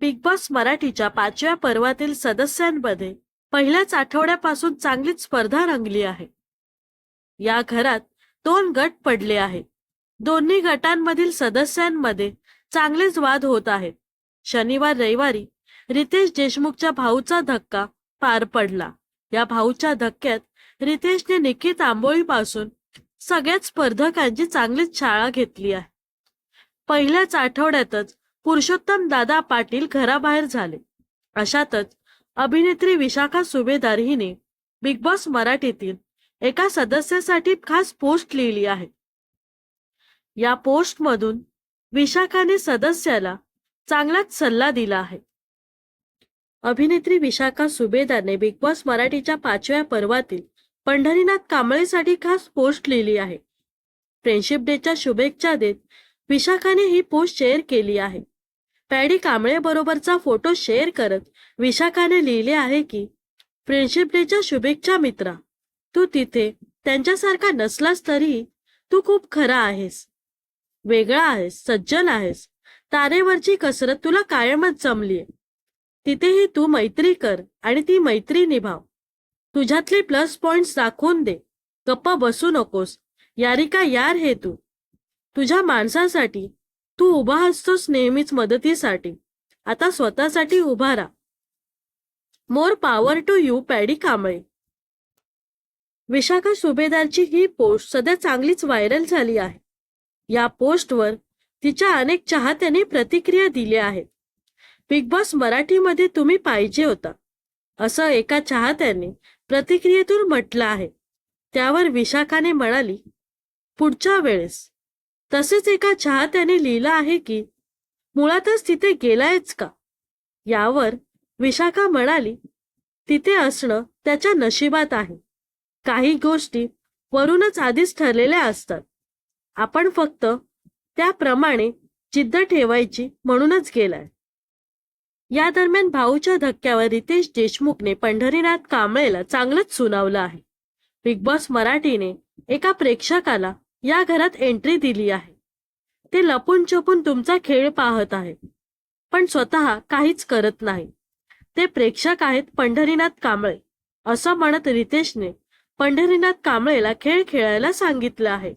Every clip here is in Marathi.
बिग बॉस मराठीच्या पाचव्या पर्वातील सदस्यांमध्ये पहिल्याच आठवड्यापासून चांगलीच स्पर्धा रंगली आहे. या घरात दोन गट पडले आहेत. दोन्ही गटांमधील सदस्यांमध्ये चांगलेच वाद होत आहेत. शनिवार रविवारी रितेश देशमुखच्या भाऊचा धक्का पार पडला. या भाऊच्या धक्क्यात रितेशने निखित आंबोळीपासून सगळ्याच स्पर्धकांची चांगलीच शाळा घेतली आहे. पहिल्याच आठवड्यातच पुरुषोत्तम दादा पाटील घराबाहेर झाले. अशातच अभिनेत्री विशाखा सुभेदार हिने बिग बॉस मराठीतील एका सदस्यासाठी खास पोस्ट लिहिली आहे. या पोस्टमधून विशाखाने सदस्याला चांगलाच सल्ला दिला आहे. अभिनेत्री विशाखा सुभेदारने बिग बॉस मराठीच्या पाचव्या पर्वातील पंढरीनाथ कांबळेसाठी खास पोस्ट लिहिली आहे. फ्रेंडशिप डेच्या शुभेच्छा देत विशाखाने ही पोस्ट शेअर केली आहे. पॅडी कांबळे बरोबरचा फोटो शेअर करत विशाखाने लिहिले आहे की फ्रेंडशिप डेच्या शुभेच्छा मित्रा. तू तिथे त्यांच्यासारखा नसलास तरी तू खूप खरा आहेस. वेगळा आहेस सज्जन आहेस. तारेवरची कसरत तुला कायमच जमलीये. तिथेही तू मैत्री कर आणि ती मैत्री निभाव. तुझ्यातले प्लस पॉइंट्स दाखवून दे. गप्पा बसू नकोस. यारिका यार हे तू. तुझ्या माणसासाठी तू उभा असतोस नेहमीच मदतीसाठी. आता स्वतःसाठी उभा राहा. More power to you Paddy Kamble. Vishakha सुभेदारची ही पोस्ट सध्या चांगलीच व्हायरल झाली आहे. या पोस्टवर तिच्या अनेक चाहत्यांनी प्रतिक्रिया दिल्या आहेत बिग बॉस मराठीमध्ये तुम्ही पाहिजे होता. असं एका चाहत्याने प्रतिक्रियेतून म्हटलं आहे. त्यावर विशाखाने म्हणाली पुढच्या वेळेस तसेच एका चाहत्याने लिहिलं आहे की मुळातच तिथे गेलायच का? यावर विशाखा म्हणाली तिथे असणं त्याच्या नशिबात आहे. काही गोष्टी वरूनच आधीच ठरलेल्या असतात. आपण फक्त त्याप्रमाणे जिद्द ठेवायची म्हणूनच गेलाय. या दरम्यान भाऊच्या धक्क्यावर रितेश देशमुखने पंढरीनाथ कांबळेला चांगलंच सुनावलं आहे. बिग बॉस मराठीने एका प्रेक्षकाला या घरात एंट्री दिली आहे. ते लपून छपून तुमचा खेळ पाहत आहे. पण स्वतः काहीच करत नाही. ते प्रेक्षक आहेत पंढरीनाथ कांबळे. असं म्हणत रितेशने पंढरीनाथ कांबळेला खेळ खेळायला सांगितलं आहे.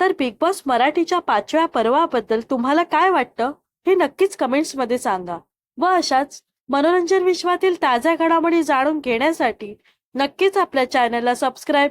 तर बिग बॉस मराठीच्या पाचव्या पर्वाबद्दल तुम्हाला काय वाटतं? हे नक्कीच कमेंट्समध्ये सांगा. व अशाच मनोरंजन विश्वातील ताज्या घडामोडी जाणून घेण्यासाठी नक्कीच आपल्या चॅनलला सबस्क्राईब